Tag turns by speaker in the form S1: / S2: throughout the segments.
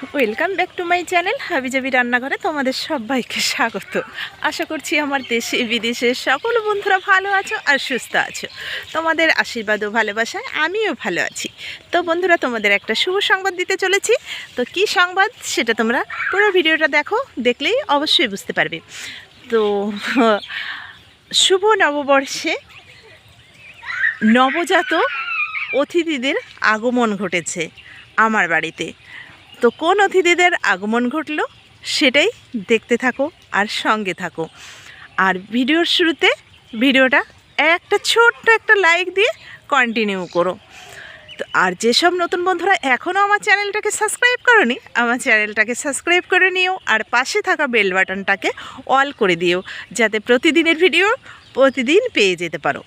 S1: Welcome back to my channel হাবিজাবি রান্নাঘরে তোমাদের সবাইকে স্বাগত। আশা করছি আমার দেশে বিদেশে সকল বন্ধুরা ভালো আছো আর সুস্থ আছো। তোমাদের আশীর্বাদ ও ভালোবাসায় আমিও ভালো আছি। তো বন্ধুরা, তোমাদের একটা শুভ সংবাদ দিতে চলেছি। তো কি সংবাদ সেটা তোমরা পুরো ভিডিওটা দেখো, দেখলেই অবশ্যই বুঝতে পারবে। তো, শুভ নববর্ষে নবজাত অতিথিদের আগমন ঘটেছে আমার বাড়িতে। তো কোন অতিথিদের আগমন ঘটলো সেটাই দেখতে থাকো আর সঙ্গে থাকো। আর ভিডিওর শুরুতে ভিডিওটা একটা ছোট্ট একটা লাইক দিয়ে কন্টিনিউ করো। তো আর যেসব নতুন বন্ধুরা এখনও আমার চ্যানেলটাকে সাবস্ক্রাইব করনি, আমার চ্যানেলটাকে সাবস্ক্রাইব করে নিও আর পাশে থাকা বেল বাটনটাকে অল করে দিও, যাতে প্রতিদিনের ভিডিও প্রতিদিন পেয়ে যেতে পারো।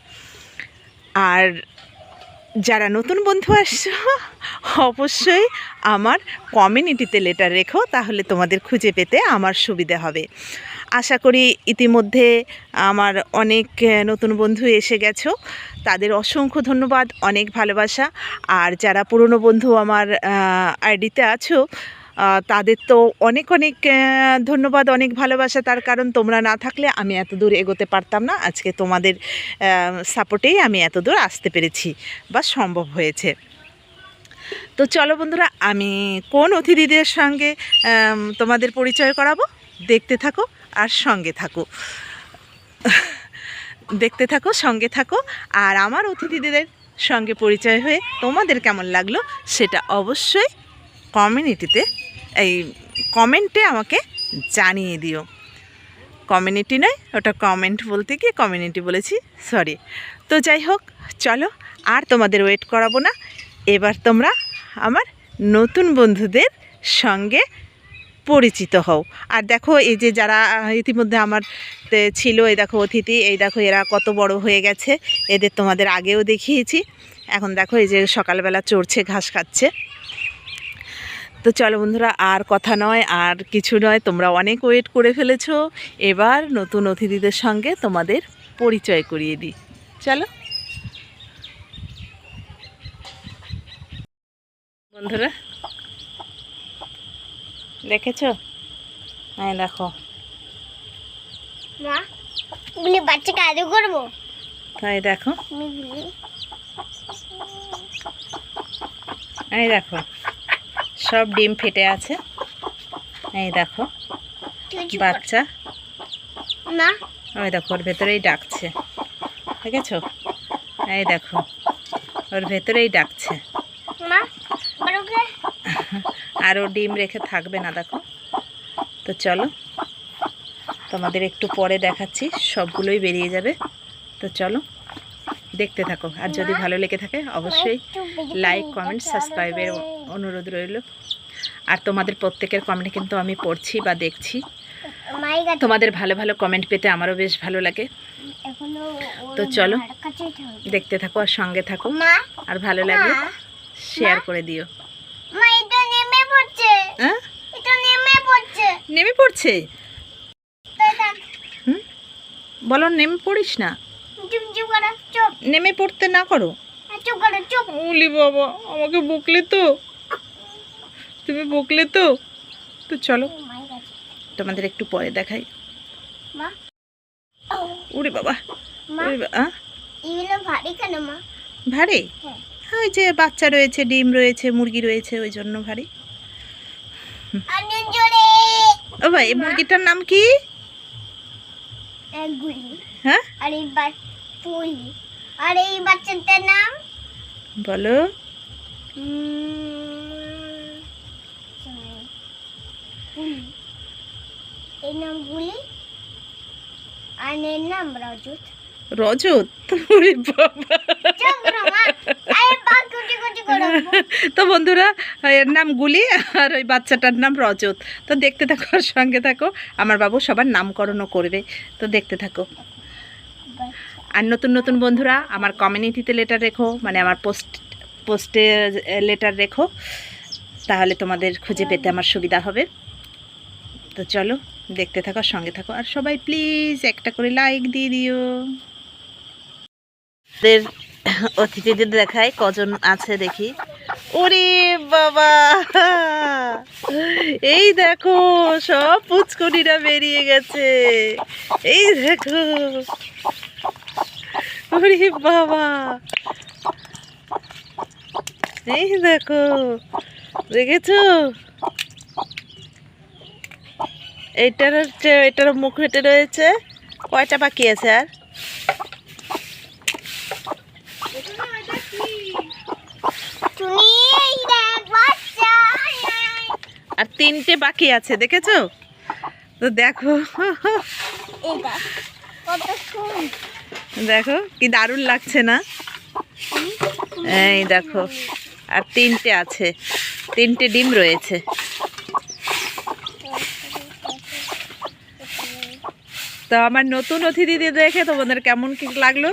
S1: আর যারা নতুন বন্ধু আসছো, অবশ্যই আমার কমিউনিটিতে লেটার রেখো, তাহলে তোমাদের খুঁজে পেতে আমার সুবিধে হবে। আশা করি ইতিমধ্যে আমার অনেক নতুন বন্ধু এসে গেছো। তাদের অসংখ্য ধন্যবাদ, অনেক ভালোবাসা। আর যারা পুরনো বন্ধু আমার আইডিতে আছো তাদের তো অনেক অনেক ধন্যবাদ, অনেক ভালোবাসা। তার কারণ তোমরা না থাকলে আমি এত দূর এগোতে পারতাম না। আজকে তোমাদের সাপোর্টেই আমি এত দূর আসতে পেরেছি বা সম্ভব হয়েছে। তো চলো বন্ধুরা, আমি কোন অতিথিদের সঙ্গে তোমাদের পরিচয় করাবো? দেখতে থাকো আর সঙ্গে থাকো। দেখতে থাকো, সঙ্গে থাকো আর আমার অতিথিদের সঙ্গে পরিচয় হয়ে তোমাদের কেমন লাগল সেটা অবশ্যই কমিউনিটিতে এই কমেন্টে আমাকে জানিয়ে দিও। কমিউনিটি নয়, ওটা কমেন্ট বলতে গিয়ে কমিউনিটি বলেছি, সরি। তো যাই হোক, চলো, আর তোমাদের ওয়েট করাবো না। এবার তোমরা আমার নতুন বন্ধুদের সঙ্গে পরিচিত হও। আর দেখো, এই যে যারা ইতিমধ্যে আমার ছিল, এই দেখো অতিথি, এই দেখো এরা কত বড় হয়ে গেছে, এদের তোমাদের আগেও দেখিয়েছি। এখন দেখো, এই যে সকালবেলা চড়ছে, ঘাস খাচ্ছে। তো চলো বন্ধুরা আর কথা নয় আর কিছু নয় তোমরা অনেক ওয়েট করে ফেলেছ। এবার নতুন অতিথিদের সঙ্গে তোমাদের পরিচয় করিয়ে দিই। চলো। বন্ধুরা দেখেছ? হ্যাঁ দেখো।
S2: মা গুলি বাচ্চাকে আদর করব?
S1: তাই দেখো। এই দেখো। সব ডিম ফেটে আছে। এই দেখো বাচ্চা।
S2: না।
S1: ওই দেখো ওর ভেতরেই ডাকছে। দেখেছ? এই দেখো ওর ভেতরেই ডাকছে। আর ও ডিম রেখে থাকবে না দেখো। তো চলো তোমাদের একটু পরে দেখাচ্ছি সবগুলোই বেরিয়ে যাবে। তো চলো দেখতে থাকো। আর যদি ভালো লেগে থাকে অবশ্যই লাইক কমেন্ট সাবস্ক্রাইবের অনুরোধ রইল। আর তোমাদের প্রত্যেকের কমেন্ট কিন্তু আমি পড়ছি বা দেখছি। তোমাদের ভালো ভালো কমেন্ট পেতে আমারও বেশ ভালো লাগে। তো চলো। দেখতে থাকো আর সঙ্গে থাকো। আর ভালো
S2: লাগে
S1: শেয়ার করে দিও।
S2: নেমে পড়ছে।
S1: হ্যাঁ? বলো নেমে পড়িস না? নেমে পড়তে না করো
S2: চুপ।
S1: উলি বাবা আমাকে বকলে তো। তুমি বকলে তো? তো চলো। তোমাদের একটু পরে দেখাই। উড়ে বাবা।
S2: ভারী হ্যাঁ।
S1: ওই যে বাচ্চা রয়েছে ডিম রয়েছে মুরগি রয়েছে ওই জন্য ভারী। ও ভাই মুরগিটার নাম কি? হ্যাঁ?
S2: আর এই বাচ্চা আর এই বাচ্চাটার নাম?
S1: বলো।
S2: এর নাম গুলি আর এর নাম রাজুত।
S1: রজত? ওরে বাবা। তো বন্ধুরা এর নাম গুলি আর ওই বাচ্চাটার নাম রজত। তো দেখতে থাকো আর সঙ্গে থাকো। আমার বাবু সবার নামকরণও করবে। তো দেখতে থাকো। আর নতুন নতুন বন্ধুরা আমার কমিউনিটিতে লেটার রেখো মানে আমার পোস্ট পোস্টে লেটার রেখো। তাহলে তোমাদের খুঁজে পেতে আমার সুবিধা হবে। তো চলো, দেখতে থাকো সঙ্গে থাকো। আর সবাই প্লিজ একটা করে লাইক দিয়ে দিও। অতিথিদের দেখায় কজন আছে দেখি। ওরে বাবা! এই দেখো, সব পুচকুনিরা বেরিয়ে গেছে। এই দেখো। ওরে বাবা! এই দেখো, দেখেছ? এইটার হচ্ছে এটার মুখ হেঁটে রয়েছে। কয়টা বাকি আছে আর। আর তিনটে বাকি আছে দেখেছ? তো দেখো।
S2: দেখো
S1: কি দারুণ লাগছে না? এই দেখো আর তিনটে আছে তিনটে ডিম রয়েছে। তো আমার নতুন অতিথি দেখে তোমাদের কেমন কি লাগল,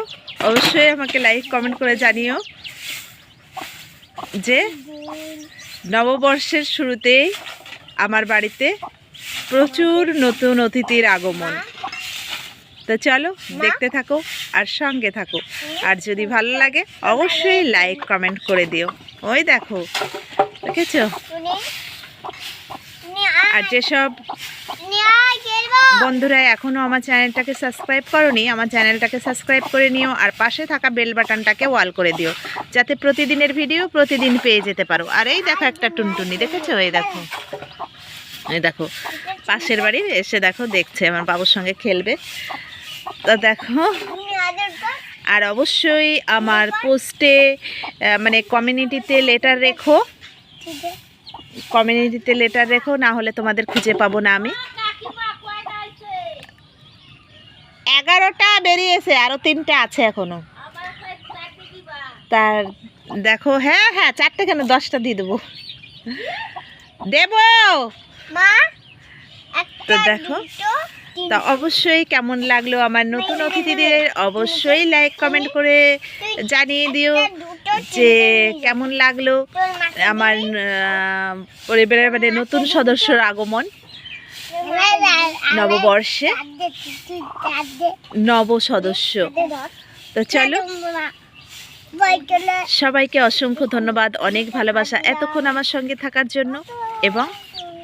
S1: অবশ্যই আমাকে লাইক কমেন্ট করে জানিও। যে নববর্ষের শুরুতেই আমার বাড়িতে প্রচুর নতুন অতিথির আগমন। তো চলো, দেখতে থাকো আর সঙ্গে থাকো। আর যদি ভালো লাগে, অবশ্যই লাইক কমেন্ট করে দিও। ওই দেখো, দেখেছ? আর যেসব বন্ধুরা এখনও আমার চ্যানেলটাকে সাবস্ক্রাইব করনি আমার চ্যানেলটাকে সাবস্ক্রাইব করে নিও আর পাশে থাকা বেল বাটনটাকে ওয়াল করে দিও যাতে প্রতিদিনের ভিডিও প্রতিদিন পেয়ে যেতে পারো। আর এই দেখো একটা টুনটুনি দেখেছ? এই দেখো। এই দেখো পাশের বাড়ির এসে দেখো দেখছে আমার বাবুর সঙ্গে খেলবে। তো দেখো আর অবশ্যই আমার পোস্টে মানে কমিউনিটিতে লেটার রেখো। কমিউনিটিতে লেটার রেখো না হলে তোমাদের খুঁজে পাবো না আমি। এগারোটা বেরিয়েছে আরও তিনটা আছে এখনও।
S2: আবার কয় চাকরি দিবা
S1: তার দেখো হ্যাঁ হ্যাঁ চারটে কেন? দশটা দিয়ে দেবো। দেবো!
S2: মা
S1: তো দেখো। তা অবশ্যই কেমন লাগল আমার নতুন অতিথিদের অবশ্যই লাইক কমেন্ট করে জানিয়ে দিও যে কেমন লাগল আমার পরিবারের মানে নতুন সদস্যর আগমন নববর্ষে। নব সদস্য তো চলো, সবাইকে অসংখ্য ধন্যবাদ, অনেক ভালোবাসা এতক্ষণ আমার সঙ্গে থাকার জন্য এবং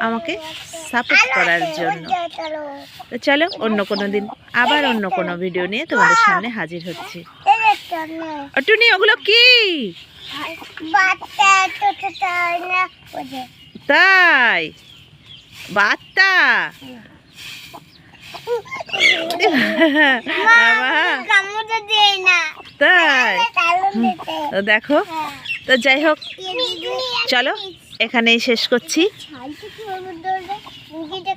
S1: আমাকে সাপোর্ট করার জন্য। তো চলো অন্য কোনো দিন আবার অন্য কোনো ভিডিও নিয়ে তোমাদের সামনে হাজির হচ্ছি। অটুনি ওগুলো কি? তাই? বাবা, তাই? তো দেখো তো যাই হোক চলো এখানেই শেষ করছি।